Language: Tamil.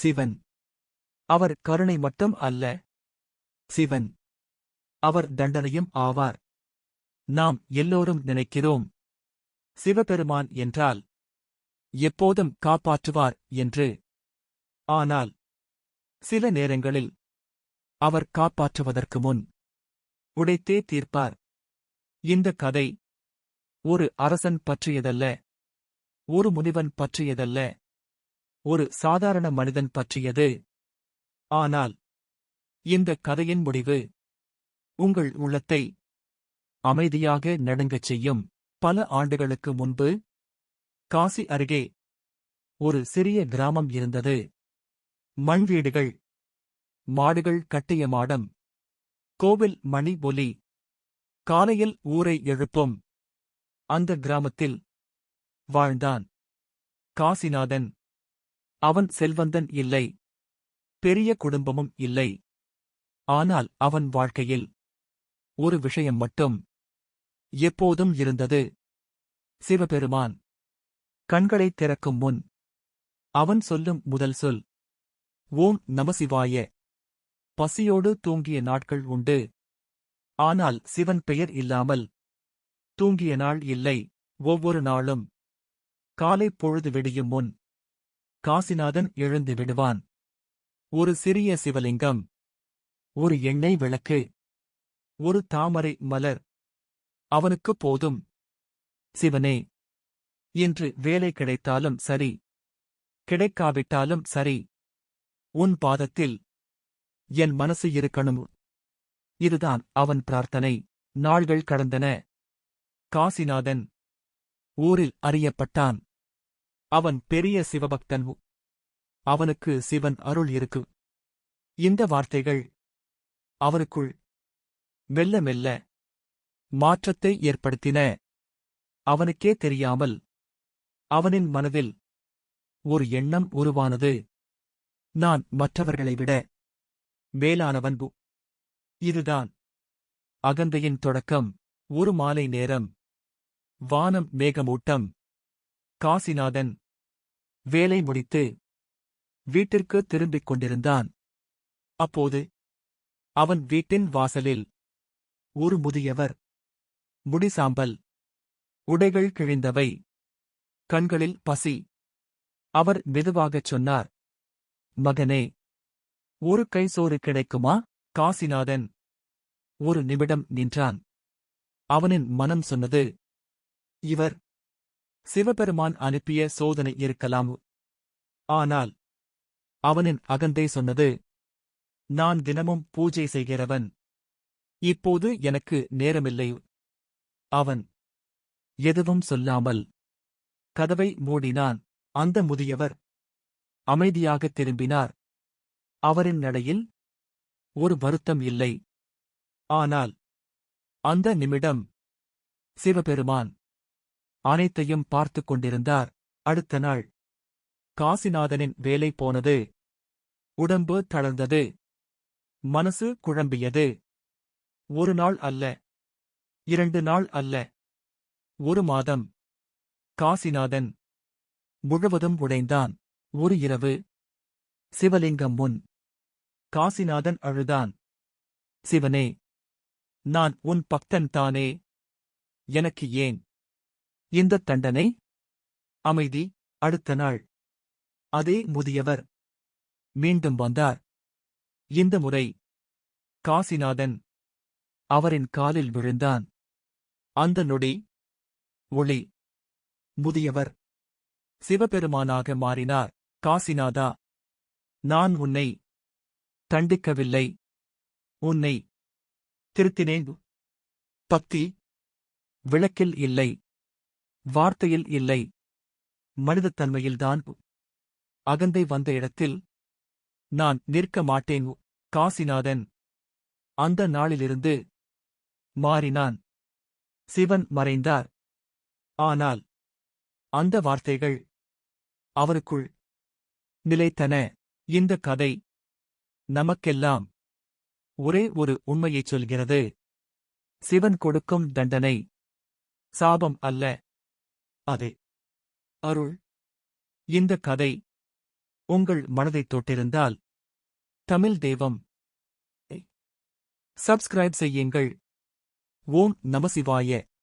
சிவன். அவர் கருணை மட்டும் அல்ல. சிவன். அவர் தண்டனையும் ஆவார். நாம் எல்லோரும் நினைக்கிறோம். சிவபெருமான் என்றால் எப்போதும் காப்பாற்றுவார் என்று. ஆனால் சில நேரங்களில் அவர் காப்பாற்றுவதற்கு முன் உடைத்தே தீர்ப்பார். இந்த கதை ஒரு அரசன் பற்றியதல்ல ஒரு முனிவன் பற்றியதல்ல. ஒரு சாதாரண மனிதன் பற்றியது. ஆனால் இந்த கதையின் முடிவு உங்கள் உள்ளத்தை அமைதியாக நடுங்கச் செய்யும். பல ஆண்டுகளுக்கு முன்பு காசி அருகே ஒரு சிறிய கிராமம் இருந்தது. மண் வீடுகள் மாடுகள் கட்டிய மாடம் கோவில் மணி ஒலி காலையில் ஊரை எழுப்பும். அந்த கிராமத்தில் வாழ்ந்தான் காசிநாதன். அவன் செல்வந்தன் இல்லை. பெரிய குடும்பமும் இல்லை. ஆனால் அவன் வாழ்க்கையில் ஒரு விஷயம் மட்டும் எப்போதும் இருந்தது. சிவபெருமான் கண்களைத் திறக்கும் முன் அவன் சொல்லும் முதல் சொல் ஓம் நமசிவாய பசியோடு தூங்கிய நாட்கள் உண்டு. ஆனால் சிவன் பெயர் இல்லாமல் தூங்கிய நாள் இல்லை. ஒவ்வொரு நாளும் காலை பொழுது விடியும் முன் காசிநாதன் எழுந்து விடுவான். ஒரு சிறிய சிவலிங்கம். ஒரு எண்ணெய் விளக்கு. ஒரு தாமரை மலர். அவனுக்கு போதும். சிவனே இன்று வேலை கிடைத்தாலும் சரி. கிடைக்காவிட்டாலும் சரி. உன் பாதத்தில் என் மனசு இருக்கணும். இதுதான் அவன் பிரார்த்தனை. நாள்கள் கடந்தன. காசிநாதன் ஊரில் அறியப்பட்டான். அவன் பெரிய சிவபக்தன். அவனுக்கு சிவன் அருள் இருக்கு. இந்த வார்த்தைகள் அவனுக்குள் மெல்ல மெல்ல மாற்றத்தை ஏற்படுத்தின. அவனுக்கே தெரியாமல் அவனின் மனதில் ஒரு எண்ணம் உருவானது. நான் மற்றவர்களை விட மேலானவன்பு இதுதான் அகந்தையின் தொடக்கம். ஒரு மாலை நேரம் வானம் மேகமூட்டம். காசிநாதன் வேலை முடித்து வீட்டிற்கு திரும்பிக் கொண்டிருந்தான். அப்போது அவன் வீட்டின் வாசலில் ஒரு முதியவர் முடிசாம்பல் உடைகள் கிழிந்தவை கண்களில் பசி. அவர் மெதுவாகச் சொன்னார் மகனே ஒரு கை சோறு கிடைக்குமா? காசிநாதன். ஒரு நிமிடம் நின்றான். அவனின் மனம் சொன்னது இவர் சிவபெருமான் அனுப்பிய சோதனை இருக்கலாம். ஆனால் அவனின் அகந்தை சொன்னது நான் தினமும் பூஜை செய்கிறவன். இப்போது எனக்கு நேரமில்லை. அவன் எதுவும் சொல்லாமல். கதவை மூடினான். அந்த முதியவர் அமைதியாகத் திரும்பினார். அவரின் நடையில் ஒரு வருத்தம் இல்லை. ஆனால் அந்த நிமிடம் சிவபெருமான் அனைத்தையும் பார்த்துக் கொண்டிருந்தார். அடுத்த நாள் காசிநாதனின் வேலை போனது. உடம்பு தளர்ந்தது. மனசு குழம்பியது. ஒரு நாள் அல்ல. இரண்டு நாள் அல்ல. ஒரு மாதம். காசிநாதன் முழுவதும் உடைந்தான். ஒரு இரவு. சிவலிங்கம் முன். காசிநாதன் அழுதான். சிவனே நான் உன் பக்தன் தானே. எனக்கு ஏன் இந்தத் தண்டனை. அமைதி. அடுத்த நாள். அதே முதியவர். மீண்டும் வந்தார். இந்த முறை. காசிநாதன். அவரின் காலில் விழுந்தான். அந்த நொடி. ஒளி. முதியவர். சிவபெருமானாக மாறினார். காசிநாதா. நான் உன்னை. தண்டிக்கவில்லை. உன்னை. திருத்தினேன். பக்தி. விளக்கில் இல்லை. வார்த்தையில் இல்லை. மனிதத்தன்மையில்தான் அகந்தை வந்த இடத்தில் நான் நிற்க மாட்டேன் காசிநாதன். அந்த நாளிலிருந்து மாறினான். சிவன் மறைந்தார். ஆனால் அந்த வார்த்தைகள் அவருக்குள் நிலைத்தன. இந்த கதை நமக்கெல்லாம் ஒரே ஒரு உண்மையைச் சொல்கிறது. சிவன் கொடுக்கும் தண்டனை சாபம் அல்ல. அதே. அருள். இந்த கதை உங்கள் மனதைத் தொட்டிருந்தால் தமிழ் தெய்வம். சப்ஸ்கிரைப் செய்யுங்கள். ஓம் நமசிவாய